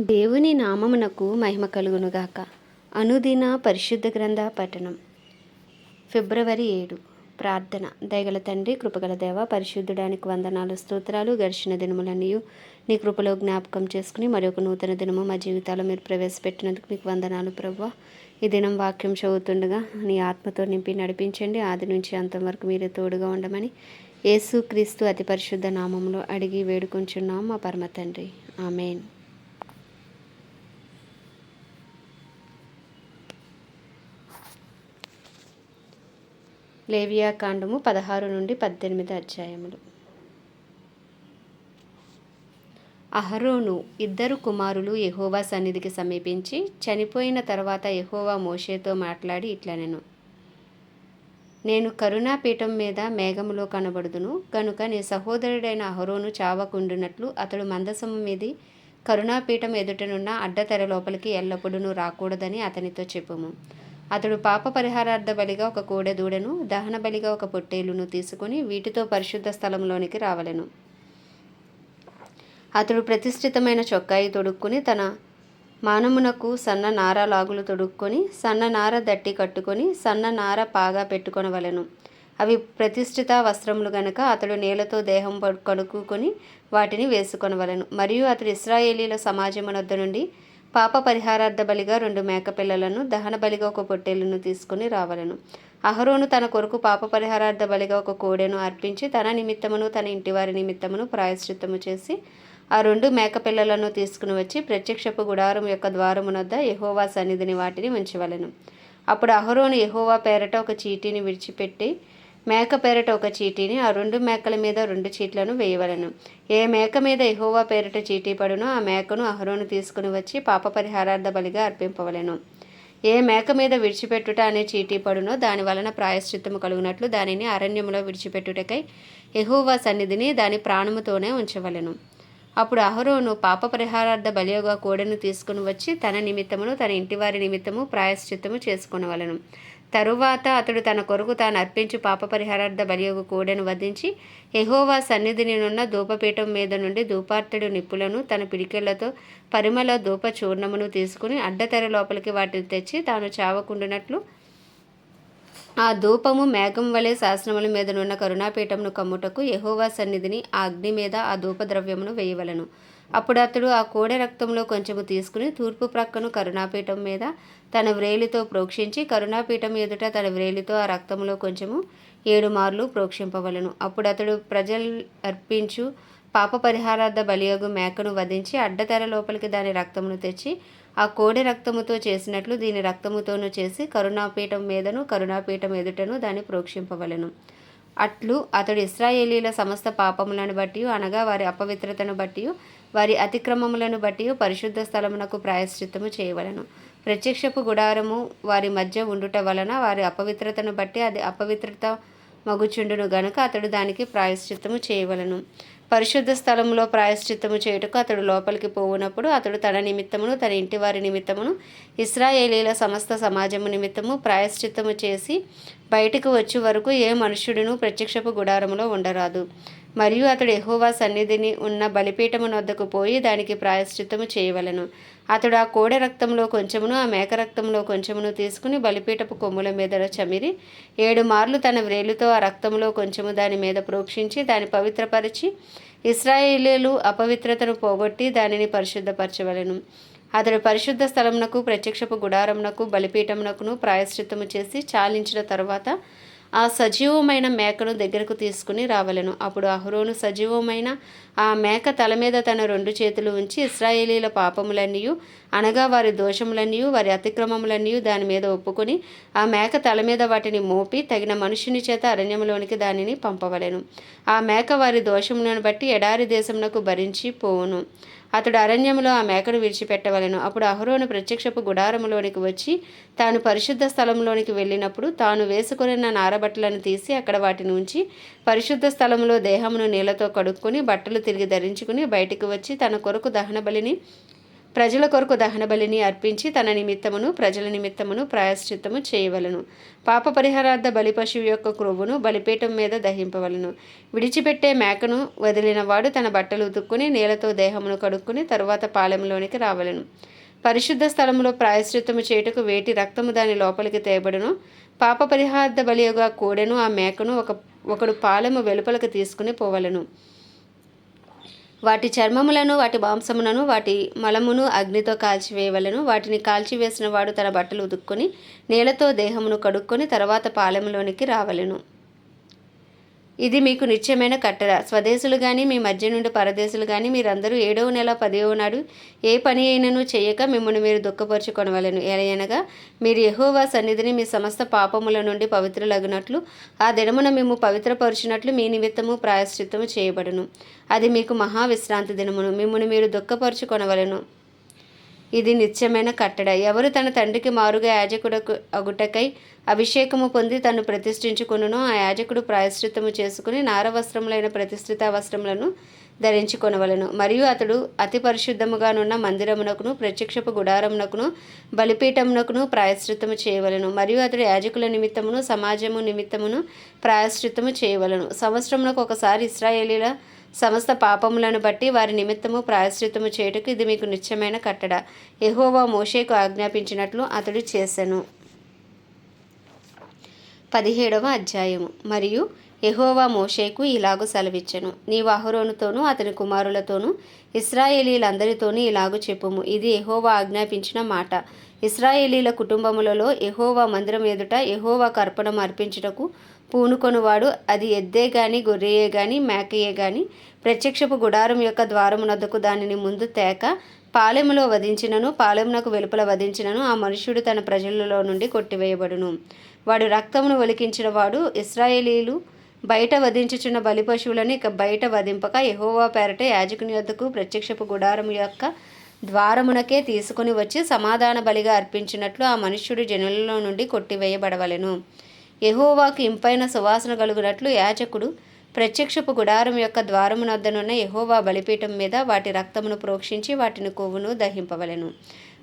దేవుని నామమునకు మహిమ కలుగునుగాక. అనుదిన పరిశుద్ధ గ్రంథ పఠనం. ఫిబ్రవరి ఏడు. ప్రార్థన. దయగల తండ్రి కృపగల దేవ పరిశుద్ధుడానికి వందనాలు స్తోత్రాలు గడిచిన దినములన్నీ నీ కృపలో జ్ఞాపకం చేసుకుని మరొక నూతన దినము మా జీవితాల్లో మీరు ప్రవేశపెట్టినందుకు మీకు వందనాలు ప్రభు ఈ దినం వాక్యం చదువుతుండగా నీ ఆత్మతో నింపి నడిపించండి. ఆది నుంచి అంతం వరకు మీరే తోడుగా ఉండమని యేసు క్రీస్తు అతి పరిశుద్ధ నామంలో అడిగి వేడుకొంచున్నాం మా పరమ తండ్రి. ఆమెన్. లేవియా కాండము పదహారు నుండి పద్దెనిమిది అధ్యాయములు. అహరోను ఇద్దరు కుమారులు యహోవా సన్నిధికి సమీపించి చనిపోయిన తర్వాత యహోవా మోషేతో మాట్లాడి ఇట్లనెను. నేను కరుణాపీఠం మీద మేఘములో కనబడుదును కనుక నీ సహోదరుడైన అహరోను చావకుండునట్లు అతడు మందసము మీది కరుణాపీఠం ఎదుటనున్న అడ్డతెర లోపలికి ఎల్లప్పుడూ రాకూడదని అతనితో చెప్పుము. అతడు పాప పరిహారార్థ బలిగా ఒక కోడె దూడను దహన బలిగా ఒక పొట్టేలును తీసుకుని వీటితో పరిశుద్ధ స్థలంలోనికి రావలెను. అతడు ప్రతిష్ఠితమైన చొక్కాయి తొడుక్కుని తన మానమునకు సన్న నార లాగులు తొడుక్కొని సన్న నార దట్టి కట్టుకొని సన్న నార పాగా పెట్టుకొనవలెను. అవి ప్రతిష్ఠిత వస్త్రములు గనక అతడు నేలతో దేహం కడుక్కుని వాటిని వేసుకొనవలెను. మరియు అతడు ఇస్రాయేలీల సమాజమునొద్ద నుండి పాప పరిహారార్థ బలిగా రెండు మేకపిల్లలను దహన బలిగా ఒక పొట్టేలును తీసుకుని రావలెను. అహరోను తన కొరకు పాప పరిహారార్థ బలిగా ఒక కోడెను అర్పించి తన నిమిత్తమును తన ఇంటివారి నిమిత్తమును ప్రాయశ్చిత్తము చేసి ఆ రెండు మేకపిల్లలను తీసుకుని వచ్చి ప్రత్యక్షపు గుడారం యొక్క ద్వారమునొద్ద యహోవా సన్నిధిని వాటిని ఉంచవలను. అప్పుడు అహరోను యహోవా పేరట ఒక చీటీని విడిచిపెట్టి మేక పేరట ఒక చీటీని ఆ రెండు మేకల మీద రెండు చీట్లను వేయవలెను. ఏ మేక మీద ఎహోవా పేరట చీటీ పడునో ఆ మేకను అహరోను తీసుకుని వచ్చి పాప పరిహారార్థ బలిగా అర్పింపవలెను. ఏ మేక మీద విడిచిపెట్టుట అనే చీటీ పడునో దాని వలన ప్రాయశ్చిత్తము కలుగునట్లు దానిని అరణ్యములో విడిచిపెట్టుటకై ఎహోవా సన్నిధిని దాని ప్రాణముతోనే ఉంచవలెను. అప్పుడు అహరోను పాప పరిహారార్థ బలియోగా కోడెను తీసుకుని వచ్చి తన నిమిత్తమును తన ఇంటివారి నిమిత్తము ప్రాయశ్చిత్తము చేసుకునవలను. తరువాత అతడు తన కొరకు తాను అర్పించు పాప పరిహారార్థ బలియోగు కోడెను వధించి ఎహోవా సన్నిధినినున్న ధూపపీఠం మీద నుండి ధూపార్తుడు నిప్పులను తన పిడికెళ్ళతో పరిమళ ధూప చూర్ణమును తీసుకుని అడ్డతెర లోపలికి వాటిని తెచ్చి తాను చావకుండునట్లు ఆ ధూపము మేఘం వలె శాసనముల మీద నున్న కరుణాపీఠమును కమ్ముటకు యహోవా సన్నిధిని ఆ అగ్ని మీద ఆ ధూపద్రవ్యమును వేయవలెను. అప్పుడు అతడు ఆ కోడె రక్తంలో కొంచెము తీసుకుని తూర్పు ప్రక్కను కరుణాపీఠం మీద తన వ్రేలితో ప్రోక్షించి కరుణాపీఠం ఎదుట తన వ్రేలితో ఆ రక్తంలో కొంచెము ఏడు మార్లు ప్రోక్షింపవలెను. అప్పుడు అతడు ప్రజలు అర్పించు పాప పరిహారార్థ బలియగు మేకను వధించి అడ్డతెర లోపలికి దాని రక్తమును తెచ్చి ఆ కోడి రక్తముతో చేసినట్లు దీని రక్తముతోనూ చేసి కరుణాపీఠం మీదను కరుణాపీఠం ఎదుటను దాన్ని ప్రోక్షింపవలెను. అట్లు అతడు ఇస్రాయేలీల సమస్త పాపములను బట్టి అనగా వారి అపవిత్రతను బట్టి వారి అతిక్రమములను బట్టి పరిశుద్ధ స్థలమునకు ప్రాయశ్చిత్తము చేయవలెను. ప్రత్యక్షపు గుడారము వారి మధ్య ఉండుట వలన వారి అపవిత్రతను బట్టి అది అపవిత్రత మగుచుండును గనుక అతడు దానికి ప్రాయశ్చిత్తము చేయవలెను. పరిశుద్ధ స్థలంలో ప్రాయశ్చిత్తము చేయుటకు అతడు లోపలికి పోవునప్పుడు అతడు తన నిమిత్తమును తన ఇంటి వారి నిమిత్తమును ఇస్రాయేలీల సమస్త సమాజము నిమిత్తము ప్రాయశ్చిత్తము చేసి బయటకు వచ్చే వరకు ఏ మనుష్యుడును ప్రత్యక్షపు గుడారములో ఉండరాదు. మరియు అతడు ఎహోవా సన్నిధిని ఉన్న బలిపీఠము వద్దకు పోయి దానికి ప్రాయశ్చిత్తము చేయవలెను. అతడు ఆ కోడె రక్తంలో కొంచెమును ఆ మేక రక్తంలో కొంచెమును తీసుకుని బలిపీఠపు కొమ్ముల మీద చమిరి ఏడు మార్లు తన వ్రేలుతో ఆ రక్తంలో కొంచెము దాని మీద ప్రోక్షించి దాన్ని పవిత్రపరిచి ఇస్రాయేలీలు అపవిత్రతను పోగొట్టి దానిని పరిశుద్ధపరచవలెను. అతడు పరిశుద్ధ స్థలమునకు ప్రత్యక్షపు గుడారమునకు బలిపీఠమునకును ప్రాయశ్చిత్తము చేసి చాలించిన తర్వాత ఆ సజీవమైన మేకను దగ్గరకు తీసుకుని రావలెను. అప్పుడు అహరోను సజీవమైన ఆ మేక తల మీద తన రెండు చేతులు ఉంచి ఇస్రాయేలీల పాపములన్నీ అనగా వారి దోషములన్నీ వారి అతిక్రమములన్నీ దాని మీద ఒప్పుకొని ఆ మేక తల మీద వాటిని మోపి తగిన మనుషుని చేత అరణ్యములోనికి దానిని పంపవలెను. ఆ మేక వారి దోషములను బట్టి ఎడారి దేశమునకు భరించి పోవును. అతడు అరణ్యములో ఆ మేకను విడిచిపెట్టవలెను. అప్పుడు అహరోను ప్రత్యక్షపు గుడారములోనికి వచ్చి తాను పరిశుద్ధ స్థలంలోనికి వెళ్ళినప్పుడు తాను వేసుకొనిన నారబట్టలను తీసి అక్కడ వాటిని ఉంచి పరిశుద్ధ స్థలంలో దేహమును నీళ్ళతో కడుక్కొని బట్టలు తిరిగి ధరించుకుని బయటికి వచ్చి తన కొరకు దహన బలిని ప్రజల కొరకు దహన బలిని అర్పించి తన నిమిత్తమును ప్రజల నిమిత్తమును ప్రాయశ్చిత్తము చేయవలను. పాప పరిహారార్థ బలి పశువు యొక్క క్రొవ్వును బలిపీఠం మీద దహింపవలను. విడిచిపెట్టే మేకను వదిలినవాడు తన బట్టలు ఉతుక్కుని నీళ్ళతో దేహమును కడుక్కుని తరువాత పాలెంలోనికి రావలను. పరిశుద్ధ స్థలంలో ప్రాయశ్చిత్తము చేయుటకు వేటి రక్తము దాని లోపలికి తేబడును. పాప పరిహార్థ బలియుగా కోడెను ఆ మేకను ఒక ఒకడు పాలెము వెలుపలకు తీసుకుని పోవలను. వాటి చర్మములను వాటి మాంసములను వాటి మలమును అగ్నితో కాల్చివేయవలను. వాటిని కాల్చివేసిన వాడు తన బట్టలు ఉదుక్కొని నేలతో దేహమును కడుక్కొని తర్వాత పాలెములోనికి రావలెను. ఇది మీకు నిత్యమైన కట్టడ. స్వదేశులు కానీ మీ మధ్య నుండి పరదేశులు కానీ మీరందరూ ఏడవ నెల పదవ నాడు ఏ పని అయినను చేయక మిమ్మల్ని మీరు దుఃఖపరుచుకొనవలను. ఎలయనగా మీరు యహోవా సన్నిధిని మీ సమస్త పాపముల నుండి పవిత్రులగినట్లు ఆ దినమున మేము పవిత్రపరుచినట్లు మీ నిమిత్తము ప్రాయశ్చిత్తము చేయబడును. అది మీకు మహా విశ్రాంతి దినమును. మిమ్మల్ని మీరు దుఃఖపరుచుకొనవలను. ఇది నిత్యమైన కట్టడ. ఎవరు తన తండ్రికి మారుగా యాజకుడకు అగుటకై అభిషేకము పొంది తను ప్రతిష్ఠించుకును ఆ యాజకుడు ప్రాయశ్చిత్తము చేసుకుని నార వస్త్రములైన ప్రతిష్ఠిత వస్త్రములను ధరించుకొనవలను. మరియు అతడు అతి పరిశుద్ధముగానున్న మందిరమునకును ప్రత్యక్షపు గుడారమునకును బలిపీఠమునకును ప్రాయశ్చిత్తము చేయవలను. మరియు అతడు యాజకుల నిమిత్తమును సమాజము నిమిత్తమును ప్రాయశ్చిత్తము చేయవలను. సంవత్సరమునకు ఒకసారి ఇస్రాయేలీల సమస్త పాపములను బట్టి వారి నిమిత్తము ప్రాయశ్చిత్తము చేయుటకు ఇది మీకు నిత్యమైన కట్టడ. ఎహోవా మోషేకు ఆజ్ఞాపించినట్లు అతడు చేసెను. పదిహేడవ అధ్యాయము. మరియు ఎహోవా మోషేకు ఇలాగు సెలవిచ్చెను. నీవు అహరోనుతోనూ అతని కుమారులతోనూ ఇస్రాయేలీలందరితోనూ ఇలాగు చెప్పుము. ఇది ఎహోవా ఆజ్ఞాపించిన మాట. ఇస్రాయేలీల కుటుంబములలో ఎహోవా మందిరం ఎదుట ఎహోవా కర్పణం అర్పించుటకు పూనుకొనువాడు. అది ఎద్దే గాని గొర్రెయే గాని మేకయే గాని ప్రత్యక్షపు గుడారం యొక్క ద్వారమునద్దకు దానిని ముందు తేక పాలెములో వధించినను పాలెమునకు వెలుపల వధించినను ఆ మనుష్యుడు తన ప్రజలలో నుండి కొట్టివేయబడును. వాడు రక్తమును ఒలికించిన వాడు ఇస్రాయేలీలు బయట వధించుచున్న బలి పశువులను ఇక బయట వధింపక ఎహోవా పేరట యాజకుని వద్దకు ప్రత్యక్షపు గుడారం యొక్క ద్వారమునకే తీసుకుని వచ్చి సమాధాన బలిగా అర్పించినట్లు ఆ మనుష్యుడు జనులలో నుండి కొట్టివేయబడవలెను. ఎహోవాకు ఇంపైన సువాసన కలుగునట్లు యాజకుడు ప్రత్యక్షపు గుడారం యొక్క ద్వారమునొద్దనున్న యహోవా బలిపీఠం మీద వాటి రక్తమును ప్రోక్షించి వాటిని కొవ్వును దహింపవలెను.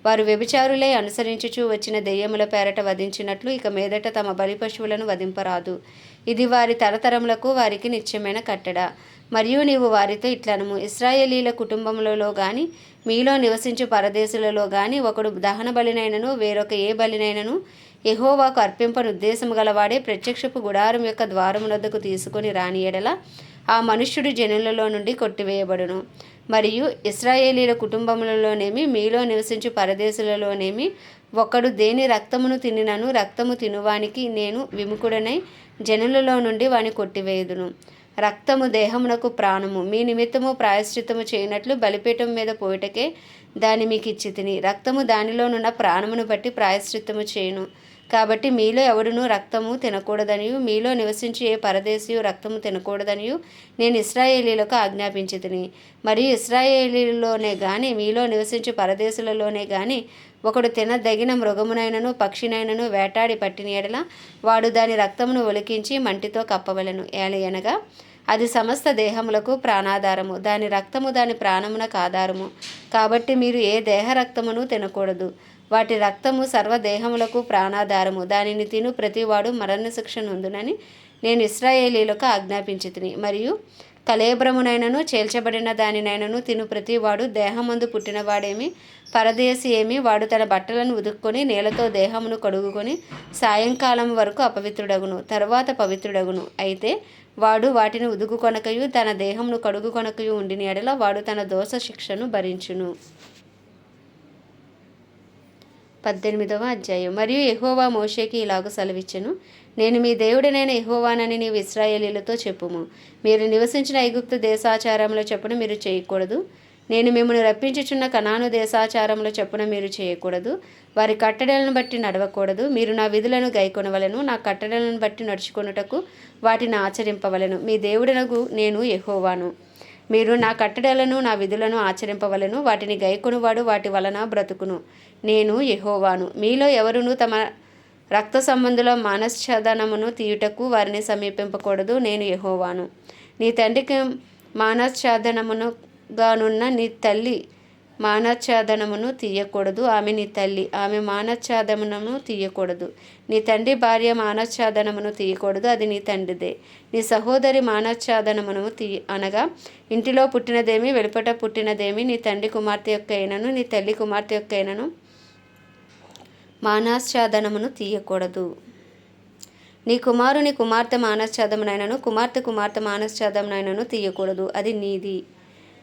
వారు వ్యభిచారులే అనుసరించుచూ వచ్చిన దెయ్యముల పేరట వధించినట్లు ఇక మీదట తమ బలి పశువులను వధింపరాదు. ఇది వారి తరతరములకు వారికి నిత్యమైన కట్టడ. మరియు నీవు వారితో ఇట్లనము. ఇస్రాయేలీల కుటుంబములలో గాని మీలో నివసించు పరదేశులలో గాని ఒకడు దహన బలినైనను వేరొక ఏ బలినైనను ఎహోవాకు అర్పింపను ఉద్దేశము గలవాడే ప్రత్యక్షపు గుడారం యొక్క ద్వారమునద్దకు తీసుకొని రాని ఎడల ఆ మనుష్యుడు జనులలో నుండి కొట్టివేయబడును. మరియు ఇస్రాయేలీల కుటుంబములలోనేమి మీలో నివసించు పరదేశులలోనేమి ఒకడు దేని రక్తమును తినినను రక్తము తినువానికి నేను విముకుడనై జనులలో నుండి వాని కొట్టివేయుదును. రక్తము దేహమునకు ప్రాణము మీ నిమిత్తము ప్రాయశ్చిత్తము చేయనట్లు బలిపీఠం మీద పోయిటకే దాని మీకు ఇచ్చి తిని రక్తము దానిలోనున్న ప్రాణమును బట్టి ప్రాయశ్చిత్తము చేయును. కాబట్టి మీలో ఎవడునూ రక్తము తినకూడదనియు మీలో నివసించి ఏ పరదేశీయు రక్తము తినకూడదనియు నేను ఇస్రాయేలీలకు ఆజ్ఞాపించి తిని మరియు ఇస్రాయేలీలోనే కానీ మీలో నివసించు పరదేశులలోనే కానీ ఒకడు తినదగిన మృగమునైనను పక్షినైనను వేటాడి పట్టిన ఎడల వాడు దాని రక్తమును ఒలికించి మంటితో కప్పవలెను. ఏలయనగా అది సమస్త దేహములకు ప్రాణాధారము దాని రక్తము దాని ప్రాణమునకు ఆధారము. కాబట్టి మీరు ఏ దేహ రక్తమును తినకూడదు. వాటి రక్తము సర్వదేహములకు ప్రాణాధారము. దానిని తిను ప్రతివాడు మరణశిక్ష నొందునని నేను ఇస్రాయేలీలకు ఆజ్ఞాపించి తిని మరియు కలేబ్రమునైనను చేల్చబడిన దానినైనను తిను ప్రతివాడు. దేహమందు పుట్టినవాడేమి పరదేశి ఏమి వాడు తన బట్టలను ఉదుక్కొని నేలతో దేహమును కడుగుకొని సాయంకాలం వరకు అపవిత్రుడగును తర్వాత పవిత్రుడగును. అయితే వాడు వాటిని ఉదుకుకొనకయు తన దేహమును కడుగుకొనకయు ఉండిన ఎడల వాడు తన దోష శిక్షను భరించును. పద్దెనిమిదవ అధ్యాయం. మరియు ఎహోవా మోషేకి ఇలాగ సెలవిచ్చెను నేను మీ దేవుడినైన ఎహోవానని నీవు ఇస్రాయేలీలతో చెప్పుము. మీరు నివసించిన ఐగుప్తు దేశాచారంలో చెప్పున మీరు చేయకూడదు. నేను మిమ్మల్ని రప్పించుచున్న కనాను దేశాచారంలో చెప్పున మీరు చేయకూడదు. వారి కట్టడలను బట్టి నడవకూడదు. మీరు నా విధులను గైకొనవలను నా కట్టడలను బట్టి నడుచుకొనుటకు వాటిని ఆచరింపవలను. మీ దేవుడనగు నేను ఎహోవాను మీరు నా కట్టడలను నా విధులను ఆచరింపవలను. వాటిని గైకొనువాడు వాటి వలన బ్రతుకును. నేను యహోవాను. మీలో ఎవరును తమ రక్త సంబంధుల మానశ్చాదనమును తీయుటకు వారిని సమీపింపకూడదు. నేను యహోవాను. నీ తండ్రికి మానశ్చాదనమునుగానున్న నీ తల్లి మానఛాదనమును తీయకూడదు. ఆమె నీ తల్లి. ఆమె మానఛాదనమును తీయకూడదు. నీ తండ్రి భార్య మానఛాదనమును తీయకూడదు. అది నీ తండ్రిదే. నీ సహోదరి మానఛాదనమును తీ అనగా ఇంటిలో పుట్టినదేమి వెలుపట పుట్టినదేమి నీ తండ్రి కుమార్తె యొక్క అయినను నీ తల్లి కుమార్తె యొక్క అయినను మానాశ్చాదనమును తీయకూడదు. నీ కుమారుని కుమార్తె మానశ్చాదమునైనను కుమార్తె కుమార్తె మానశ్చాదమునైనను తీయకూడదు. అది నీది.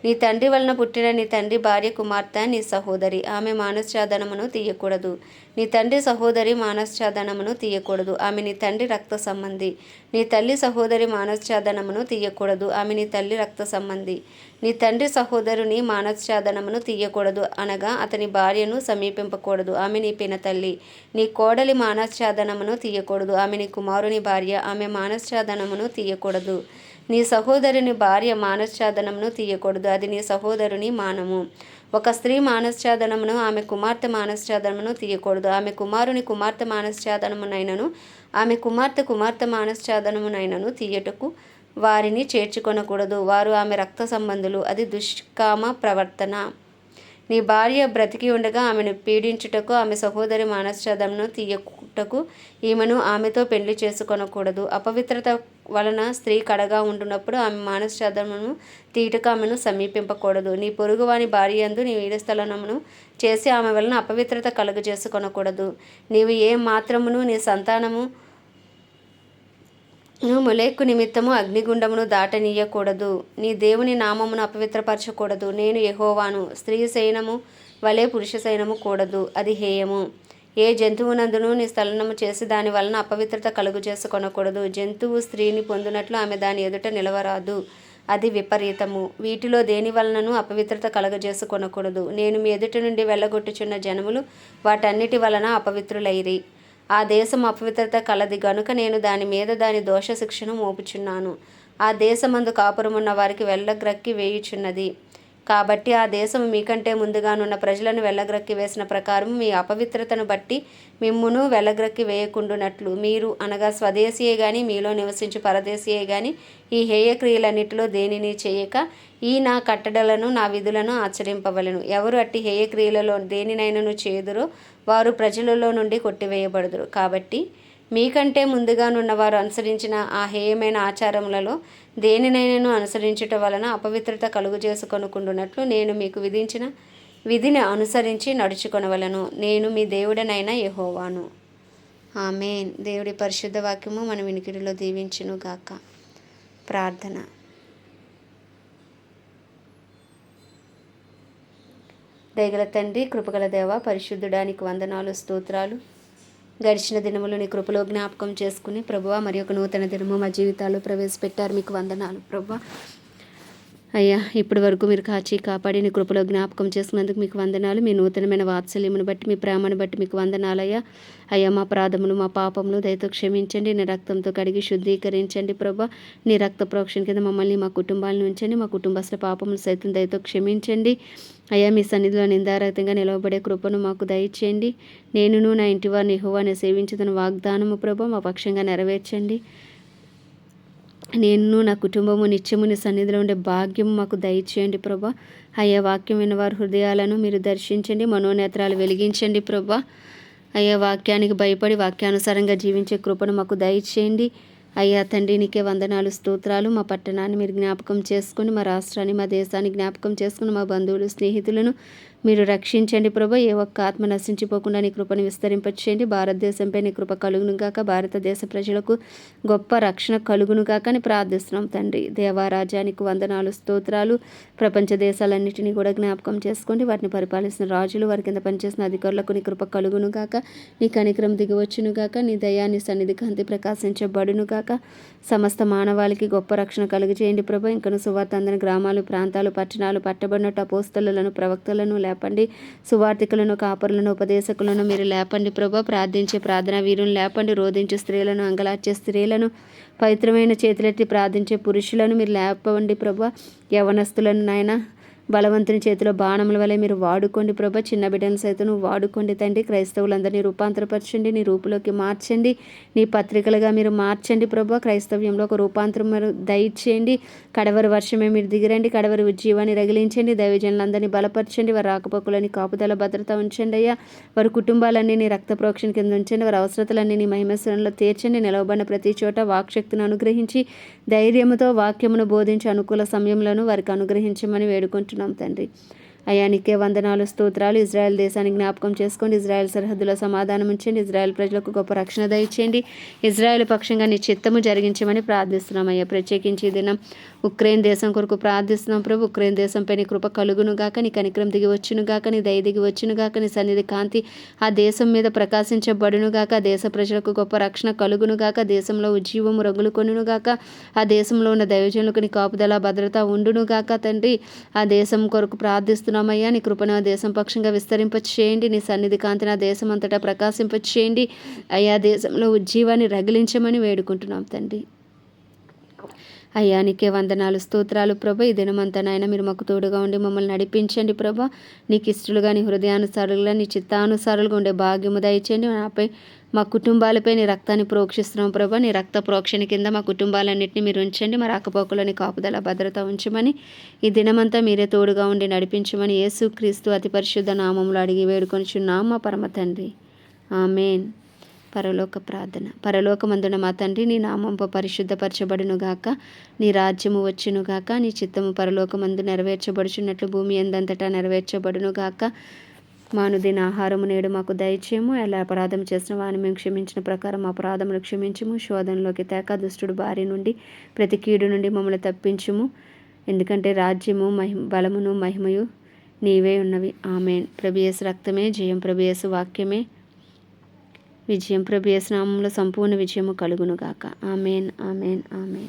నీ తండ్రి వలన పుట్టిన నీ తండ్రి భార్య కుమార్తె నీ సహోదరి. ఆమె మానశ్చాదనమును తీయకూడదు. నీ తండ్రి సహోదరి మానశ్చాదనమును తీయకూడదు. ఆమె నీ తండ్రి రక్త సంబంధి. నీ తల్లి సహోదరి మానశ్చాదనమును తీయకూడదు. ఆమె నీ తల్లి రక్త సంబంధి. నీ తండ్రి సహోదరుని మానశ్చాదనమును తీయకూడదు. అనగా అతని భార్యను సమీపింపకూడదు. ఆమె నీ పినతల్లి నీ కోడలి మానశ్చాదనమును తీయకూడదు. ఆమె నీ కుమారుని భార్య. ఆమె మానశ్చాదనమును తీయకూడదు. నీ సహోదరుని భార్య మానశ్చాదనమును తీయకూడదు. అది నీ సహోదరుని మానము. ఒక స్త్రీ మానశ్చాదనమును ఆమె కుమార్తె మానశ్చాదనమును తీయకూడదు. ఆమె కుమారుని కుమార్తె మానశ్చాదనమునైనను ఆమె కుమార్తె కుమార్తె మానశ్చాదనమునైనను తీయటకు వారిని చేర్చుకొనకూడదు. వారు ఆమె రక్త సంబంధులు. అది దుష్కామ ప్రవర్తన. నీ భార్య బ్రతికి ఉండగా ఆమెను పీడించుటకు ఆమె సహోదరి మానశ్చాదమును తీయకుటకు ఈమెను ఆమెతో పెళ్ళి చేసుకొనకూడదు. అపవిత్రత వలన స్త్రీ కడగా ఉంటున్నప్పుడు ఆమె మానశ్చాదమును తీటుకు ఆమెను సమీపింపకూడదు. నీ పొరుగువాని భార్య అందు నీ వీరస్థలనమును చేసి ఆమె వలన అపవిత్రత కలుగు చేసుకొనకూడదు నీవు ఏ మాత్రమును నీ సంతానము ములేక్కు నిమిత్తము అగ్నిగుండమును దాటనీయకూడదు. నీ దేవుని నామమును అపవిత్రపరచకూడదు. నేను యహోవాను. స్త్రీ సైనము వలె పురుష సైనము కూడదు. అది హేయము. ఏ జంతువునందును నీ స్థలనము చేసి దాని వలన అపవిత్రత కలుగు చేసుకొనకూడదు. జంతువు స్త్రీని పొందినట్లు ఆమె దాని ఎదుట నిలవరాదు. అది విపరీతము. వీటిలో దేని వలనను అపవిత్రత కలగజేసుకొనకూడదు నేను మీ ఎదుటి నుండి వెళ్ళగొట్టుచున్న జనములు వాటన్నిటి వలన అపవిత్రులైరి. ఆ దేశం అపవిత్రత కలది గనుక నేను దాని మీద దాని దోష శిక్షను మోపుచున్నాను. ఆ దేశమందు కాపురమున్న వారికి వెళ్ళగ్రక్కి వేయుచున్నది. కాబట్టి ఆ దేశం మీకంటే ముందుగానున్న ప్రజలను వెళ్ళగ్రక్కి వేసిన ప్రకారం మీ అపవిత్రతను బట్టి మిమ్మును వెళ్ళగ్రక్కి వేయకుండునట్లు. మీరు అనగా స్వదేశీయే గాని మీలో నివసించు పరదేశీయే గాని ఈ హేయ క్రియలన్నింటిలో దేనిని చేయక ఈ నా కట్టడలను నా విధులను ఆచరింపవలను. ఎవరు అట్టి హేయ క్రియలలో దేనినైనను చేదురో వారు ప్రజలలో నుండి కొట్టివేయబడుదురు. కాబట్టి మీకంటే ముందుగానున్న వారు అనుసరించిన ఆ హేయమైన ఆచారములలో దేనినైనాను అనుసరించుట వలన అపవిత్రత కలుగు చేసుకొనుకుంటున్నట్లు నేను మీకు విధించిన విధిని అనుసరించి నడుచుకొనవలను. నేను మీ దేవుడనైన యహోవాను. ఆమెన్. దేవుడి పరిశుద్ధ వాక్యము మన వినికిడిలో దీవించును గాక ప్రార్థన. దయగల తండ్రి కృపగల దేవ పరిశుద్ధుడానికి వందనాలు స్తోత్రాలు. గడిచిన దినములు నీ కృపలో జ్ఞాపకం చేసుకుని ప్రభువ మరి ఒక నూతన దినము మా జీవితాల్లో ప్రవేశపెట్టారు. మీకు వందనాలు ప్రభు అయ్యా ఇప్పటి వరకు మీరు కాచి కాపాడి నీ కృపలో జ్ఞాపకం చేసుకున్నందుకు మీకు వందనాలు. మీ నూతనమైన వాత్సల్యమును బట్టి మీ ప్రేమను బట్టి మీకు వందనాలయ్యా. అయ్యా మా ప్రాధములు మా పాపములు దయతో క్షమించండి. నీ రక్తంతో కడిగి శుద్ధీకరించండి ప్రభా. నీ రక్త ప్రోక్షణ కింద మమ్మల్ని మా కుటుంబాలను ఉంచండి మా కుటుంబస్తుల పాపములు సైతం దయతో క్షమించండి. అయ్యా మీ సన్నిధిలో నిందారహితంగా నిలవబడే కృపను మాకు దయచేయండి. నేనును నా ఇంటి వారిని హువాని సేవించదని వాగ్దానము ప్రభా. మా పక్షంగా నెరవేర్చండి. నేను నా కుటుంబము నిత్యముని సన్నిధిలో ఉండే భాగ్యం మాకు దయచేయండి ప్రభా. అయ్యా వాక్యం విన్నవారి హృదయాలను మీరు దర్శించండి మనోనేత్రాలు వెలిగించండి ప్రభా. అయ్యా వాక్యానికి భయపడి వాక్యానుసారంగా జీవించే కృపను మాకు దయచేయండి. అయ్యా తండ్రి నీకే వందనాలు స్తోత్రాలు. మా పట్టణాన్ని మీరు జ్ఞాపకం చేసుకుని మా రాష్ట్రాన్ని మా దేశాన్ని జ్ఞాపకం చేసుకుని మా బంధువులు స్నేహితులను మీరు రక్షించండి ప్రభు. ఏ ఒక్క ఆత్మ నశించిపోకుండా నీ కృపను విస్తరింపచేయండి. భారతదేశంపై నీ కృప కలుగును గాక భారతదేశ ప్రజలకు గొప్ప రక్షణ కలుగును గాక అని ప్రార్థిస్తున్నాం తండ్రి. దేవారాజానికి వందనాలు స్తోత్రాలు. ప్రపంచ దేశాలన్నింటినీ కూడా జ్ఞాపకం చేసుకోండి. వాటిని పరిపాలిస్తున్న రాజులు వారి కింద పనిచేసిన అధికారులకు నీ కృప కలుగును గాక నీ కనికరం దిగివచ్చును గాక నీ దయాన్ని సన్నిధి కాంతి ప్రకాశించబడును గాక సమస్త మానవాళికి గొప్ప రక్షణ కలుగజేయండి ప్రభు. ఇంకను సువార్త అందని గ్రామాలు ప్రాంతాలు పట్టణాలు పట్టబడినట్టు టపోస్తలను ప్రవక్తలను లేపండి. సువార్థికులను కాపరులను ఉపదేశకులను మీరు లేపండి ప్రభా. ప్రార్థించే ప్రార్థన వీరులను లేపండి. రోధించే స్త్రీలను అంగలార్చే స్త్రీలను పవిత్రమైన చేతులెత్తి ప్రార్థించే పురుషులను మీరు లేపండి ప్రభా. యవనస్తులను నాయన బలవంతుని చేతిలో బాణముల వలె మీరు వాడుకోండి ప్రభ. చిన్న బిడ్డను సైతం నువ్వు వాడుకోండి తండ్రి. క్రైస్తవులందరినీ రూపాంతరపరచండి. నీ రూపులోకి మార్చండి. నీ పత్రికలుగా మీరు మార్చండి ప్రభ. క్రైస్తవ్యంలో ఒక రూపాంతరం మీరు దయచేయండి. కడవరి వర్షమే మీరు దిగిరండి. కడవరి ఉజ్జీవాన్ని రగిలించండి. దైవజనులందరినీ బలపరచండి. వారి రాకపోకలని కాపుదల భద్రత ఉంచండి అయ్యా. వారి కుటుంబాలన్నీ నీ రక్త ప్రోక్షణ కింద ఉంచండి. వారి అవసరతలన్నీ నీ మహిమస్వరంలో తీర్చండి. నిలవబడిన ప్రతి చోట వాక్శక్తిని అనుగ్రహించి ధైర్యముతో వాక్యమును బోధించి అనుకూల సమయంలోనూ వారికి అనుగ్రహించమని వేడుకుంటున్నాం తండ్రి అయ్యా నీకే వందనాలు స్తోత్రాలు. ఇజ్రాయెల్ దేశాన్ని జ్ఞాపకం చేసుకోండి. ఇజ్రాయెల్ సరిహద్దులో సమాధానం ఉంచండి. ఇజ్రాయెల్ ప్రజలకు గొప్ప రక్షణ దయచేయండి. ఇజ్రాయెల్ పక్షంగా నీ చిత్తము జరిగించమని ప్రార్థిస్తున్నాం అయ్యా. ప్రత్యేకించి దినం ఉక్రెయిన్ దేశం కొరకు ప్రార్థిస్తున్నాం ప్రభు. ఉక్రెయిన్ దేశంపై నీ కృప కలుగును గాక నీ కనిక్రం దిగి వచ్చును గాక నీ దయ దిగి వచ్చును గాక నీ సన్నిధి కాంతి ఆ దేశం మీద ప్రకాశించబడును గాక. దేశ ప్రజలకు గొప్ప రక్షణ కలుగును గాక. దేశంలో ఉజ్జీవము రంగులు కొనును గాక. ఆ దేశంలో ఉన్న దైవజనులకు నీ కాపుదల భద్రత ఉండును గాక తండ్రి. ఆ దేశం కొరకు ప్రార్థిస్తున్నామయ్యా నీ కృపణ దేశం పక్షంగా విస్తరింపచేయండి. నీ సన్నిధి కాంతిని ఆ దేశం అంతటా ప్రకాశింపచేయండి. అయ్యా దేశంలో ఉజ్జీవాన్ని రగిలించమని వేడుకుంటున్నాం తండ్రి. అయ్యా నీకే వందనాలు స్తోత్రాలు ప్రభా. ఈ దినమంతా నాయన మీరు మాకు తోడుగా ఉండి మమ్మల్ని నడిపించండి ప్రభా. నీకు ఇష్టలుగా నీ హృదయానుసారులుగా నీ చిత్తానుసారులుగా ఉండే భాగ్యము దయచేయండి. నాపై మా కుటుంబాలపై నీ రక్తాన్ని ప్రోక్షిస్తున్నాం ప్రభా. నీ రక్త ప్రోక్షణ కింద మా కుటుంబాలన్నింటినీ మీరు ఉంచండి. మా రాకపోకలని కాపుదల భద్రత ఉంచమని ఈ దినమంతా మీరే తోడుగా ఉండి నడిపించమని యేసు క్రీస్తు అతి పరిశుద్ధ నామంలో అడిగి వేడుకొనిచున్నాం మా పరమ తండ్రి. ఆమెన్. పరలోక ప్రార్థన. పరలోకమందున మా తండ్రి నీ నామంప పరిశుద్ధపరచబడును గాక. నీ రాజ్యము వచ్చును గాక. నీ చిత్తము పరలోకమందు నెరవేర్చబడుచున్నట్లు భూమి ఎందంతటా నెరవేర్చబడును గాక. మానుదిన ఆహారము నేడు మాకు దయచేయము. ఎలా అపరాధం చేసిన వాని మేము క్షమించిన ప్రకారం అపరాధములు క్షమించము. శోధనలోకి తేక దుష్టుడు బారి నుండి ప్రతి కీడు నుండి మమ్మల్ని తప్పించుము. ఎందుకంటే రాజ్యము మహిమ బలమును మహిమయు నీవే ఉన్నవి. ఆమె ప్రభియస్ రక్తమే జయం ప్రభియస్ వాక్యమే. విజయం. ప్రభు నామంలో సంపూర్ణ విజయము కలుగునుగాక. Amen amen amen.